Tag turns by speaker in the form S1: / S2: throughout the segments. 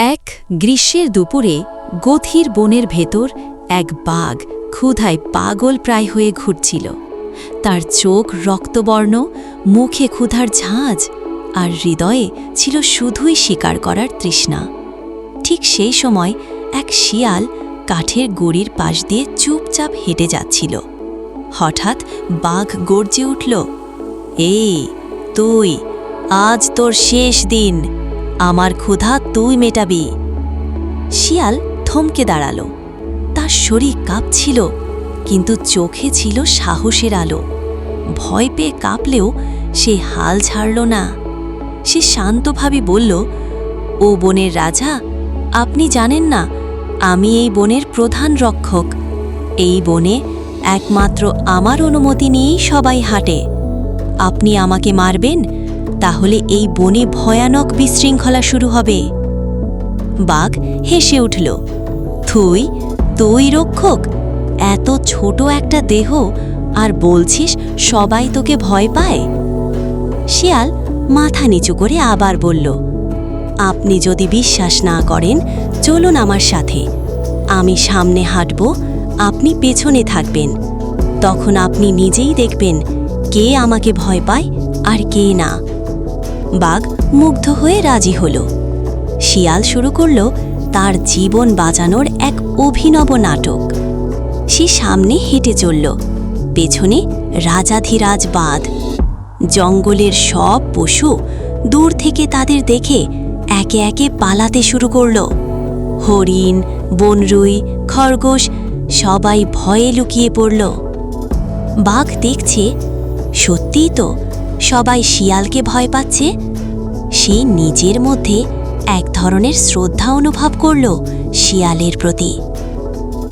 S1: এক গ্রীষ্মের দুপুরে গথির বনের ভেতর এক বাঘ ক্ষুধায় পাগল প্রায় হয়ে ঘুরছিল। তার চোখ রক্তবর্ণ, মুখে ক্ষুধার ঝাঁজ আর হৃদয়ে ছিল শুধুই শিকার করার তৃষ্ণা। ঠিক সেই সময় এক শিয়াল কাঠের গড়ির পাশ দিয়ে চুপচাপ হেঁটে যাচ্ছিল। হঠাৎ বাঘ গর্জে উঠল, এই, তুই, আজ তোর শেষ দিন। আমার ক্ষুধা তুই মেটাবি। শিয়াল থমকে দাঁড়াল। তার শরীর কাঁপছিল, কিন্তু চোখে ছিল সাহসের আলো। ভয় পেয়ে কাঁপলেও সে হাল ছাড়ল না। সে শান্তভাবে বলল, ও বনের রাজা, আপনি জানেন না, আমি এই বনের প্রধান রক্ষক। এই বনে একমাত্র আমার অনুমতি নিয়েই সবাই হাঁটে। আপনি আমাকে মারবেন তাহলে এই বনে ভয়ানক বিশৃঙ্খলা শুরু হবে। বাঘ হেসে উঠল থুই তুই রক্ষক? এত ছোট একটা দেহ, আর বলছিস সবাই তোকে ভয় পায়? শিয়াল মাথা নিচু করে আবার বলল, আপনি যদি বিশ্বাস না করেন, চলুন আমার সাথে। আমি সামনে হাঁটব, আপনি পেছনে থাকবেন। তখন আপনি নিজেই দেখবেন কে আমাকে ভয় পায় আর কে না। বাঘ মুগ্ধ হয়ে রাজি হল। শিয়াল শুরু করল তার জীবন বাঁচানোর এক অভিনব নাটক। সে সামনে হেঁটে চলল, পেছনে রাজাধিরাজ বাঁধ। জঙ্গলের সব পশু দূর থেকে তাদের দেখে একে একে পালাতে শুরু করল। হরিণ, বনরুই, খরগোশ সবাই ভয়ে লুকিয়ে পড়ল। বাঘ দেখছে সত্যিই তো সবাই শিয়ালকে ভয় পাচ্ছে। সে নিজের মধ্যে এক ধরনের শ্রদ্ধা অনুভব করল শিয়ালের প্রতি।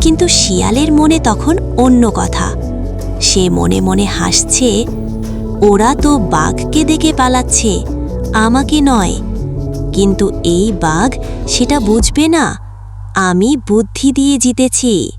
S1: কিন্তু শিয়ালের মনে তখন অন্য কথা। সে মনে মনে হাসছে, ওরা তো বাঘকে দেখে পালাচ্ছে, আমাকে নয়। কিন্তু এই বাঘ সেটা বুঝবে না। আমি বুদ্ধি দিয়ে জিতেছি।